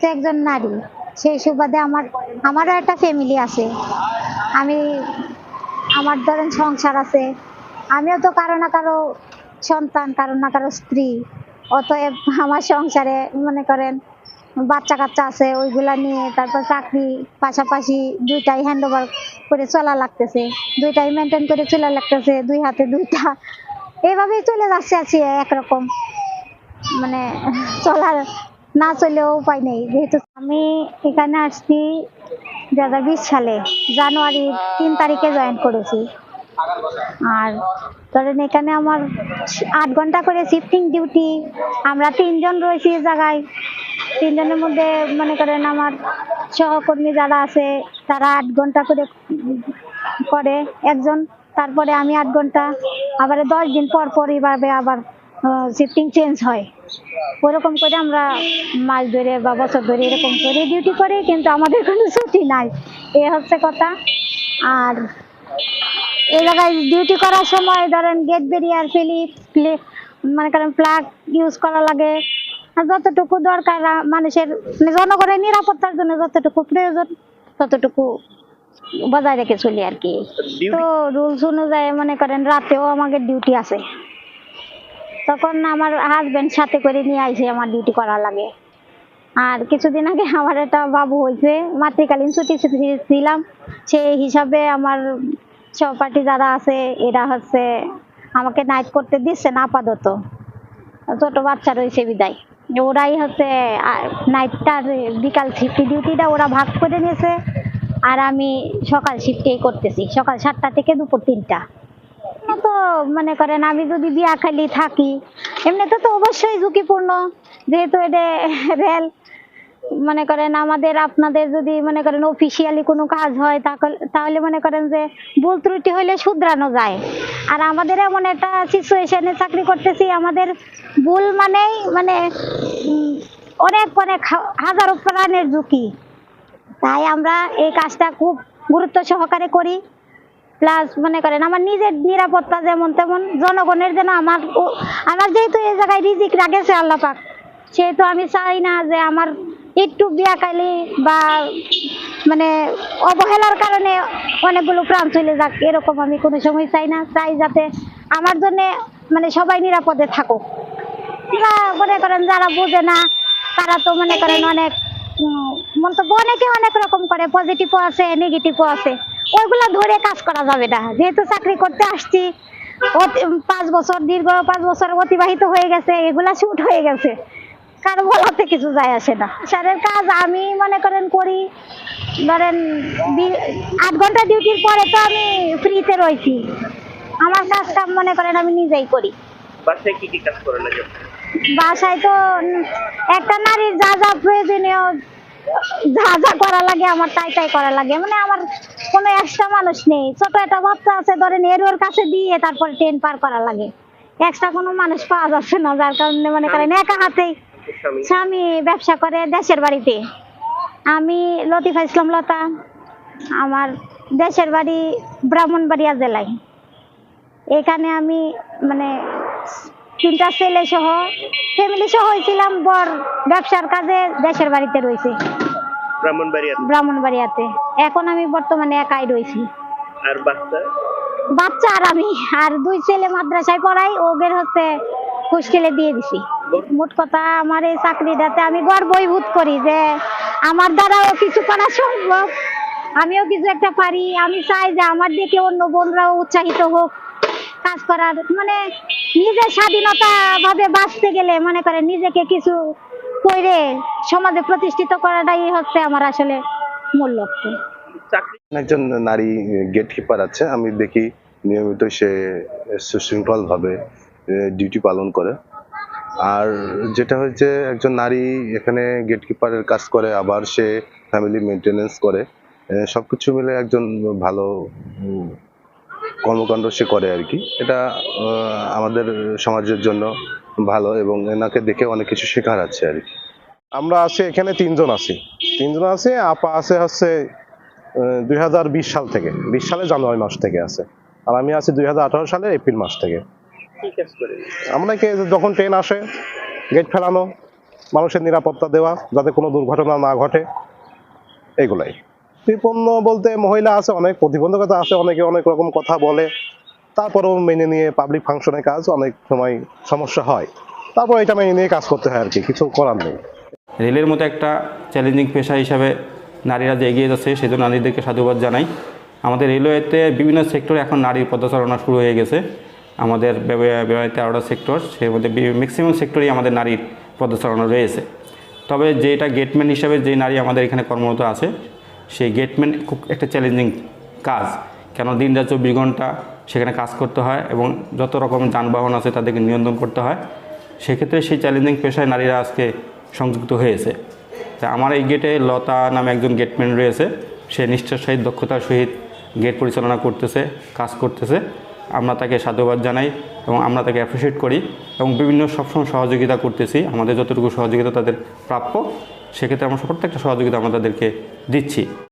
তো একজন নারী সেই সুবাদে আমার, আমারও একটা ফ্যামিলি আছে। আমি, আমার ধরেন সংসার আছে। আমিও তো কারও না কারও সন্তান, কারও না কারও স্ত্রী। অতএব আমার সংসারে মনে করেন বাচ্চা কাচ্চা আছে, ওইগুলা নিয়ে তারপর চাকরি পাশাপাশি দুইটাই হ্যান্ড ওভার করে চলা লাগতেছে। দুইটাই মেনটেন করে চলা লাগতেছে, দুই হাতে দুইটা। এইভাবেই চলে যাচ্ছে আছি একরকম। মানে চলার না চলেও উপায় নেই। যেহেতু আমি এখানে আসছি দু হাজার বিশ সালে, জানুয়ারি তিন তারিখে জয়েন করেছি। আর ধরেন এখানে আমার আট ঘণ্টা করে শিফটিং ডিউটি আমরা তিনজন রয়েছি জায়গায়। তিনজনের মধ্যে মনে করেন আমার সহকর্মী যারা আছে, তারা আট ঘণ্টা করে করে একজন, তারপরে আমি আট ঘণ্টা, আবার দশ দিন পর পর এইভাবে আবার শিফটিং চেঞ্জ হয়। ওরকম করে আমরা মাস ধরে বা বছর ধরে এরকম করে ডিউটি করি কিন্তু আমাদের কোনো ছুটি নাই। এ হচ্ছে কথা। আর এই জায়গায় ডিউটি করার সময় ধরেন গেট বেরিয়ার ফিলিপ মনে করেন প্লাগ ইউজ করা লাগে। আর যতটুকু দরকার মানুষের মানে জনগণের নিরাপত্তার জন্য যতটুকু প্রয়োজন ততটুকু বজায় রেখে চলি আর কি। তো রুলস অনুযায়ী মনে করেন রাতেও আমাকে ডিউটি আছে। তখন আমার হাজবেন্ড সাথে করে নিয়ে আইসে আমার ডিউটি করা লাগে। আর কিছুদিন আগে আমার একটা বাবু হয়েছে মাতৃকালীন ছুটি ছিলাম। সেই হিসাবে আমার সহপাঠী যারা আছে, এরা হচ্ছে আমাকে নাইট করতে দিচ্ছে না আপাতত। ছোট বাচ্চা রয়েছে বিদায়। ওরাই হচ্ছে নাইটটার বিকাল শিফটি ডিউটিটা ওরা ভাগ করে নিয়েছে। আর আমি সকাল শিফটেই করতেছি। সকাল সাতটা থেকে দুপুর তিনটা। মনে করেন, আমি যদি বিয়া খালি থাকি এমনিতে তো অবশ্যই ঝুঁকিপূর্ণ। যেহেতু এটা রেল, মনে করেন আমাদের, আপনাদের যদি মনে করেন অফিসিয়ালি কোনো কাজ হয়, তাহলে মনে করেন যে ভুল ত্রুটি হইলে শুধরানো যায়। আর আমাদের এমন একটা সিচুয়েশনে চাকরি করতেছি, আমাদের ভুল মানেই মানে অনেক অনেক হাজারো প্রাণের ঝুঁকি। তাই আমরা এই কাজটা খুব গুরুত্ব সহকারে করি। প্লাস মনে করেন আমার নিজের নিরাপত্তা যেমন তেমন, জনগণের যেন আমার আমার যেহেতু এই জায়গায় রিজিক রাখেছে আল্লাহ পাক, সেহেতু আমি চাই না যে আমার একটু বিয়াকালি বা মানে অবহেলার কারণে অনেকগুলো প্রাণ চলে যাক, এরকম আমি কোনো সময় চাই না, চাই যাতে আমার জন্য মানে সবাই নিরাপদে থাকুক। মনে করেন যারা বোঝে না, তারা তো মনে করেন অনেক মন্তব্য অনেকে অনেক রকম করে পজিটিভও আছে নেগেটিভও আছে। ওইগুলো ধরে কাজ করা যাবে না। যেহেতু চাকরি করতে আসছি পাঁচ বছর দীর্ঘ পাঁচ বছর অতিবাহিত হয়ে গেছে এগুলা শুট হয়ে গেছে। কারও বলাতে কিছু যায় আসে না। স্যারের কাজ আমি মনে করেন করি ধরেন আট ঘণ্টা ডিউটির পরে তো আমি ফ্রিতে রয়েছি। আমার কাজটা মনে করেন আমি নিজেই করি। বাসায় কি কি কাজ করা লাগে বাসায় তো একটা নারীর যা যা প্রয়োজনীয় যা যা করা লাগে আমার তাই তাই করা লাগে। মানে আমার কোনো এক্সট্রা মানুষ নেই। ছোট একটা বাচ্চা আছে ধরেন এর ওর কাছে দিয়ে তারপরে ট্রেন পার করা লাগে। এক্সট্রা কোনো মানুষ পাওয়া যাচ্ছে না যার কারণে মনে করেন একা হাতেই স্বামী। স্বামী ব্যবসা করে দেশের বাড়িতে। আমি লতিফা ইসলাম লতা আমার দেশের বাড়ি ব্রাহ্মণবাড়িয়া জেলায়। এখানে আমি মানে তিনটা ছেলে সহ ফ্যামিলি সহ হয়েছিলাম বর ব্যবসার কাজে দেশের বাড়িতে রয়েছি ব্রাহ্মণবাড়িয়া ব্রাহ্মণবাড়িয়াতে। এখন আমি বর্তমানে একাই রয়েছি আর বাচ্চা? বাচ্চা আর আমি। আর দুই ছেলে মাদ্রাসায় পড়াই ওদের হচ্ছে হোস্টেলে দিয়ে দিছি। মোট কথা আমার এই চাকরিটাতে আমি গর্বই বোধ করি যে আমার দ্বারাও কিছু করা সম্ভব। আমিও কিছু একটা পারি। আমি চাই যে আমার দিকে অন্য বোনরাও উৎসাহিত হোক। কাজ করার মানে নিজের স্বাধীনতা ভাবে বাঁচতে গেলে মনে করে নিজেকে কিছু করে সমাজে প্রতিষ্ঠিত করাটাই হচ্ছে আমার আসলে মূল লক্ষ্য। একজন নারী গেট কিপার আছে আমি দেখি নিয়মিত সে সুশৃঙ্খল ভাবে ডিউটি পালন করে। আর যেটা হচ্ছে একজন নারী এখানে গেট কিপারের কাজ করে আবার সে ফ্যামিলি মেনটেনেন্স করে। সবকিছু মিলে একজন ভালো কর্মকাণ্ড সে করে আর কি। এটা আমাদের সমাজের জন্য ভালো এবং এনাকে দেখে অনেক কিছু শেখার আছে আর কি। আমরা আছি, এখানে তিনজন আছি। তিনজন আছে, আপা আছে হচ্ছে দুই হাজার বিশ সাল থেকে। বিশ সালে জানুয়ারি মাস থেকে আছে। আর আমি আছি দুই হাজার আঠারো সালে এপ্রিল মাস থেকে। আমরা কে যখন ট্রেন আসে গেট ফেলানো, মানুষের নিরাপত্তা দেওয়া, যাতে কোনো দুর্ঘটনা না ঘটে, এগুলাই। বিপন্ন বলতে মহিলা আছে, অনেক প্রতিবন্ধকতা আছে, অনেকে অনেক রকম কথা বলে। তারপরেও মেনে নিয়ে পাবলিক ফাংশনের কাজ অনেক সময় সমস্যা হয়। তারপর এটা মেনে নিয়ে কাজ করতে হয় আর কি, কিছু করার নেই। রেলের মতো একটা চ্যালেঞ্জিং পেশা হিসাবে নারীরা যে এগিয়ে যাচ্ছে সেজন্য নারীদেরকে সাধুবাদ জানাই। আমাদের রেলওয়েতে বিভিন্ন সেক্টরে এখন নারীর পদচারণা শুরু হয়ে গেছে। আমাদের তেরোটা সেক্টর সেই মধ্যে ম্যাক্সিমাম সেক্টরেই আমাদের নারীর পদচারণা রয়েছে। তবে যেটা গেটম্যান হিসাবে যে নারী আমাদের এখানে কর্মরত আছে সেই গেটম্যান খুব একটা চ্যালেঞ্জিং কাজ। কেন দিন রাত চব্বিশ ঘণ্টা সেখানে কাজ করতে হয় এবং যত রকমের যানবাহন আছে তাদেরকে নিয়ন্ত্রণ করতে হয়, সেক্ষেত্রে সেই চ্যালেঞ্জিং পেশায় নারীরা আজকে সংযুক্ত হয়েছে। তা আমার এই গেটে লতা নামে একজন গেটম্যান রয়েছে, সে নিষ্ঠার সহিত, দক্ষতার সহিত গেট পরিচালনা করতেছে, কাজ করতেছে। আমরা তাকে সাধুবাদ জানাই এবং আমরা তাকে অ্যাপ্রিসিয়েট করি এবং বিভিন্ন সবসময় সহযোগিতা করতেছি। আমাদের যতটুকু সহযোগিতা তাদের প্রাপ্য সেক্ষেত্রে আমরা প্রত্যেকটা সহযোগিতা আমরা তাদেরকে দিচ্ছি।